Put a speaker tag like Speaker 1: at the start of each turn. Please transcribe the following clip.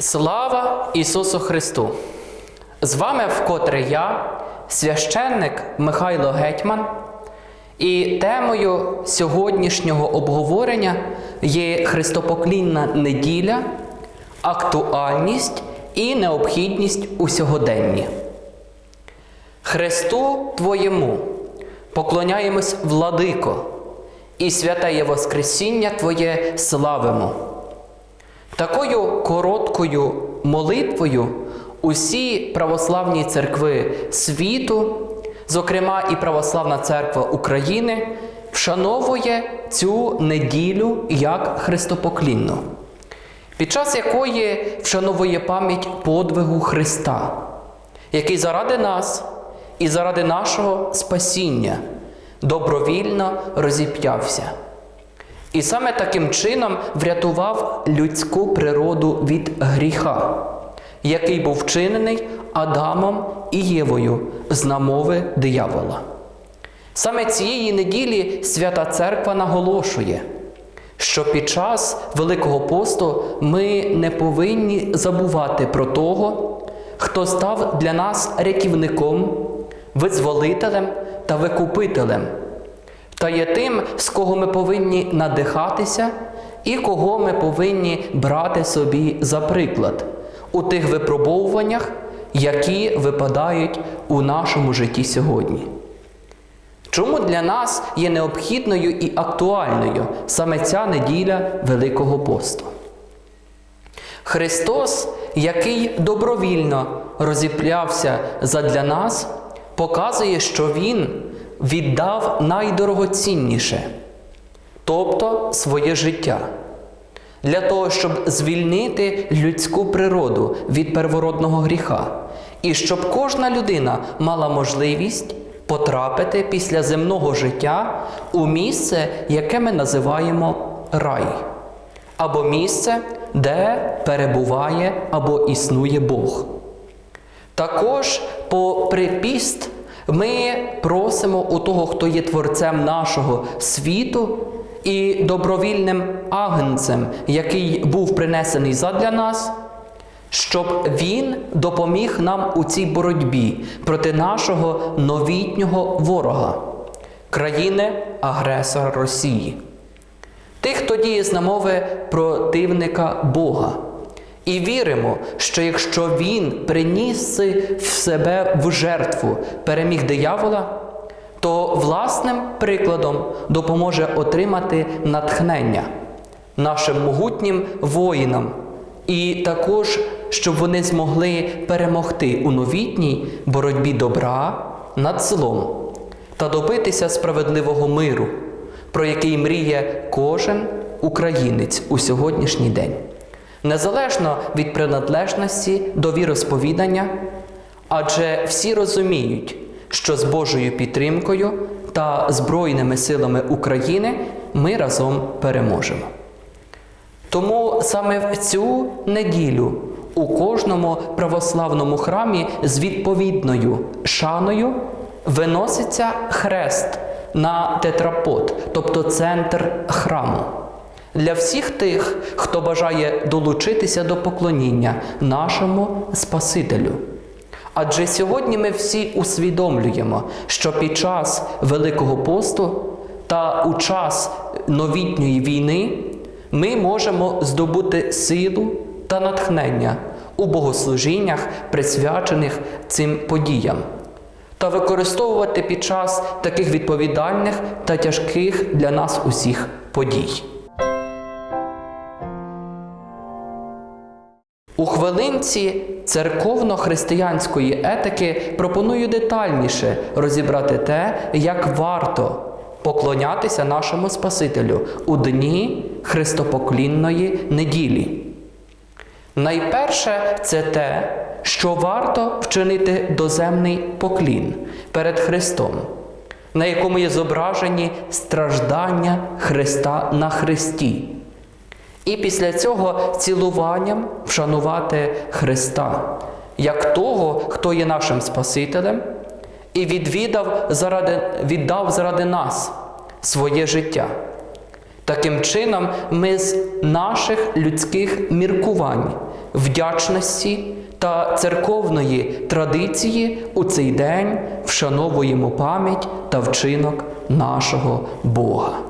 Speaker 1: Слава Ісусу Христу! З вами вкотре я, священник Михайло Гетьман, і темою сьогоднішнього обговорення є Христопоклінна неділя, актуальність і необхідність у сьогоденні. Христу Твоєму поклоняємось, владико, і святе є Воскресіння Твоє славимо. Такою короткою молитвою усі православні церкви світу, зокрема і Православна Церква України, вшановує цю неділю як Христопоклінну, під час якої вшановує пам'ять подвигу Христа, який заради нас і заради нашого спасіння добровільно розіп'явся. І саме таким чином врятував людську природу від гріха, який був вчинений Адамом і Євою з намови диявола. Саме цієї неділі Свята Церква наголошує, що під час Великого посту ми не повинні забувати про того, хто став для нас рятівником, визволителем та викупителем та є тим, з кого ми повинні надихатися, і кого ми повинні брати собі за приклад у тих випробовуваннях, які випадають у нашому житті сьогодні. Чому для нас є необхідною і актуальною саме ця неділя Великого посту? Христос, який добровільно розіплявся задля нас, показує, що Він віддав найдорогоцінніше, тобто своє життя, для того, щоб звільнити людську природу від первородного гріха, і щоб кожна людина мала можливість потрапити після земного життя у місце, яке ми називаємо рай, або місце, де перебуває або існує Бог. Також попри піст ми просимо у того, хто є творцем нашого світу і добровільним агнцем, який був принесений задля нас, щоб він допоміг нам у цій боротьбі проти нашого новітнього ворога, країни-агресора Росії. Тих, хто діє з намови противника Бога. І віримо, що якщо Він приніс в себе в жертву переміг диявола, то власним прикладом допоможе отримати натхнення нашим могутнім воїнам, і також, щоб вони змогли перемогти у новітній боротьбі добра над злом та добитися справедливого миру, про який мріє кожен українець у сьогоднішній день незалежно від приналежності до віросповідання, адже всі розуміють, що з Божою підтримкою та Збройними силами України ми разом переможемо. Тому саме в цю неділю у кожному православному храмі з відповідною шаною виноситься хрест на тетрапот, тобто центр храму для всіх тих, хто бажає долучитися до поклоніння нашому Спасителю. Адже сьогодні ми всі усвідомлюємо, що під час Великого посту та у час новітньої війни ми можемо здобути силу та натхнення у богослужіннях, присвячених цим подіям, та використовувати під час таких відповідальних та тяжких для нас усіх подій. У церковно-християнської етики пропоную детальніше розібрати те, як варто поклонятися нашому Спасителю у дні Христопоклінної неділі. Найперше це те, що варто вчинити доземний поклін перед Христом, на якому є зображені страждання Христа на Христі. І після цього цілуванням вшанувати Христа, як того, хто є нашим Спасителем, і відвідав заради, віддав заради нас своє життя. Таким чином, ми з наших людських міркувань, вдячності та церковної традиції у цей день вшановуємо пам'ять та вчинок нашого Бога.